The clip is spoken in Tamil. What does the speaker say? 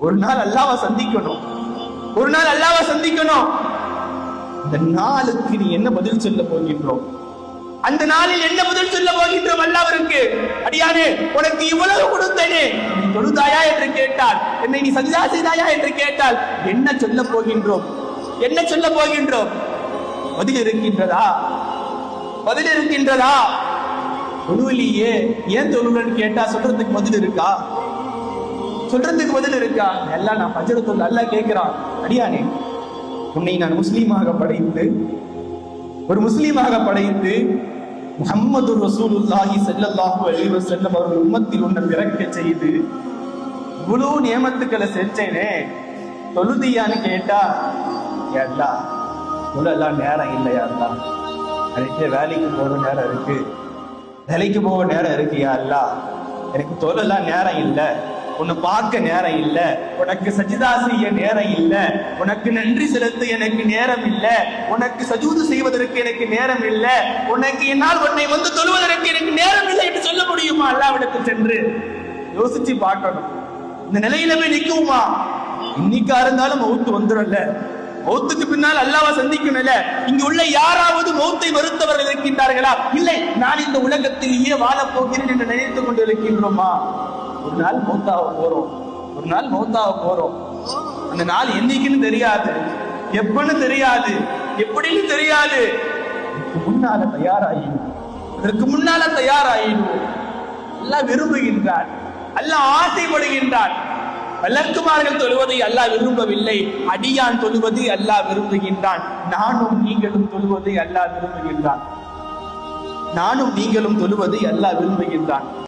ஒரு நாள் அல்லாவை சந்திக்கணும். ஒரு நாள் அல்லாவை சந்திக்கணும். இந்த நாளுக்கு நீ என்ன பதில் சொல்ல போகின்றோம் அந்த நாளில் என்ன பதில் சொல்ல போகின்றோம் அல்லாவிற்கு அடியானே உனக்கு இவ்வளவு கொடுத்தேனே. நீ தொழுதாயா என்று கேட்டால் என்னை நீ சஜிதா செய்தாயா என்று கேட்டால் என்ன சொல்ல போகின்றோம் என்ன சொல்ல போகின்றோம் பதில் இருக்கின்றதா? பதில் இருக்கின்றதா? தொழுவிலேயே ஏன் தொழுவன்னு கேட்டா சொல்றதுக்கு பதில் இருக்கா? சொல்றதுக்கு பதில் இருக்கா? எல்லாம் நான் பஜர தொல் அல்ல கேட்கிறான். அடியானே உன்னை நான் முஸ்லீமாக படைத்து ஒரு முஸ்லீமாக படைத்து முஹம்மது ரசூலுல்லாஹி செல்லல்லாஹு அலைஹி வஸல்லம் அவர்கள் உம்மத்தில் உன்னை பிறக்க செய்து இவ்வளவு நியமத்துக்களை செஞ்சேனே தொழுதியான்னு கேட்டா ஏட்டா தொழலாம் நேரம் இல்லையா அல்லா? எனக்கு வேலைக்கு போகிற நேரம் இருக்கு. வேலைக்கு போக நேரம் இருக்கு யா அல்லா? எனக்கு தொழலாம் நேரம் இல்லை. உன்னை பார்க்க நேரம் இல்லை. உனக்கு சஜிதா செய்ய நேரம் இல்லை. உனக்கு நன்றி செலுத்த எனக்கு நேரம் இல்லை. உனக்கு சஜூது செய்வதற்கு எனக்கு நேரம் இல்லை. உனக்கு என்னால் உன்னை வந்து தொழுவதற்கு எனக்கு நேரம் இல்லை என்று சொல்ல முடியுமா? அல்லாவிடத்தில் சென்று யோசிச்சு பார்க்கணும். இந்த நிலையில போய் இன்னைக்கா இருந்தாலும் மௌத்து வந்துடும்ல மௌத்துக்கு பின்னால் அல்லாவை சந்திக்கணும்ல. இங்கு உள்ள யாராவது மௌத்தை மறுத்தவர்கள் இருக்கின்றார்களா? இல்லை நான் இந்த உலகத்திலேயே வாழப் போகிறேன் என்று நினைத்துக் கொண்டு இருக்கின்றோமா? ஒரு நாள் மௌத்தாக போறோம். ஒரு நாள் மௌத்தாக போறோம். அந்த நாள் என்னைக்குன்னு தெரியாது. எப்பன்னு தெரியாது. எப்படின்னு தெரியாது. முன்னால தயாராகிடும் அதற்கு முன்னால தயாராகிடும் அல்லாஹ் விரும்புகின்றான். அல்லாஹ் ஆசைப்படுகின்றான். வளர்க்குமார்கள் தொழுவதை அல்லாஹ் விரும்பவில்லை. அடியான் தொழுவதை அல்லாஹ் விரும்புகின்றான். நானும் நீங்களும் தொழுவதை அல்லாஹ் விரும்புகின்றான். நானும் நீங்களும் தொழுவதை அல்லாஹ் விரும்புகின்றான்.